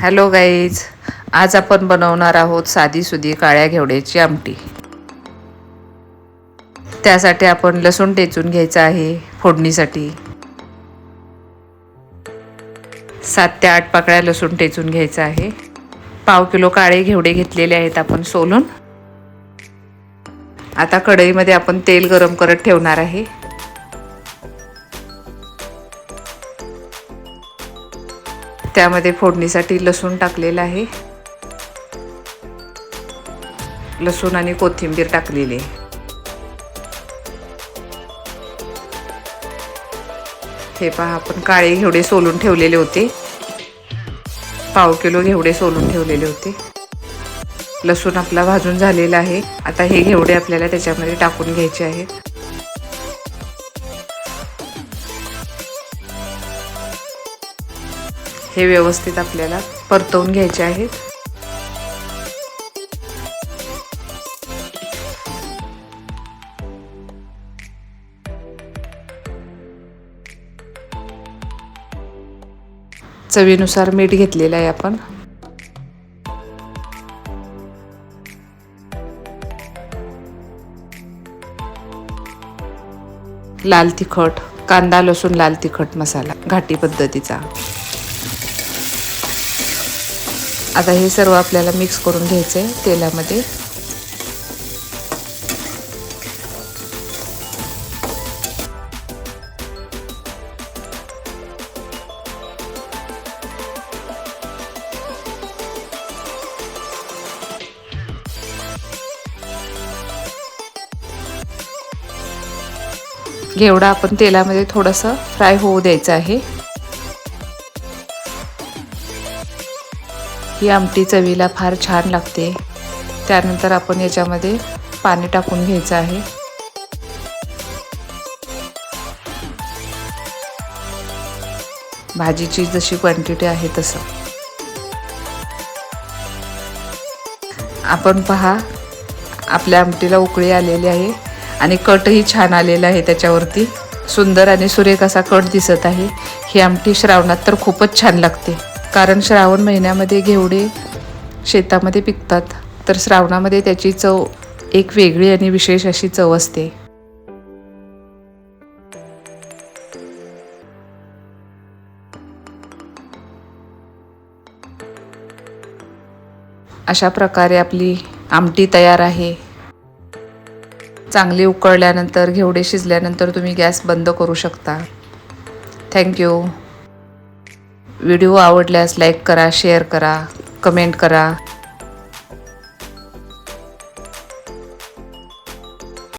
Hello guys आज आपण बनवणार आहोत साधी सुधी काळ्या घेवड्याची आमटी. त्यासाठी आपण लसूण टेचून घ्यायचं आहे फोडणीसाठी. सात ते आठ पाकळ्या लसूण टेचून घ्यायचं आहे. पाव किलो काळे घेवडे घेतलेले आहेत आपण सोलून. आता कढईमध्ये आपण तेल गरम करत ठेवणार आहे. त्यामध्ये फोडणीसाठी लसूण टाकलेलं आहे. लसूण आणि कोथिंबीर टाकलेली. हे पहा आपण काळे घेवडे सोलून ठेवलेले होते. पाव किलो घेवडे सोलून ठेवलेले होते. लसूण आपला भाजून झालेला आहे. आता हे घेवडे आपल्याला त्याच्यामध्ये टाकून घ्यायचे आहेत. हे व्यवस्थित आपल्याला परतवून घ्यायचे आहेत. चवीनुसार मीठ घेतलेलं आहे आपण. लाल तिखट कांदा लसूण लाल तिखट मसाला घाटी पद्धतीचा. आता हे सर्व आपल्याला मिक्स करून घ्यायचं आहे तेलामध्ये. घेवडा आपण तेलामध्ये थोडंसं फ्राय होऊ द्यायचं आहे. ही आमटी चवीला फार छान लागते. त्यानंतर आपण याच्यामध्ये पाणी टाकून घ्यायचं आहे. भाजीची जशी क्वांटिटी आहे तसं. आपण पहा आपल्या आमटीला उकळी आलेली आहे आणि कटही छान आलेला आहे त्याच्यावरती. सुंदर आणि सुरेख असा कट दिसत आहे. ही आमटी श्रावणात तर खूपच छान लागते. कारण श्रावण महिन्यामध्ये घेवडे शेतामध्ये पिकतात तर श्रावणामध्ये त्याची चव एक वेगळी आणि विशेष अशी चव असते. अशा प्रकारे आपली आमटी तयार आहे. चांगली उकळल्यानंतर घेवडे शिजल्यानंतर तुम्ही गॅस बंद करू शकता. थँक्यू व्हिडिओ आवडल्यास लाईक करा शेअर करा कमेंट करा.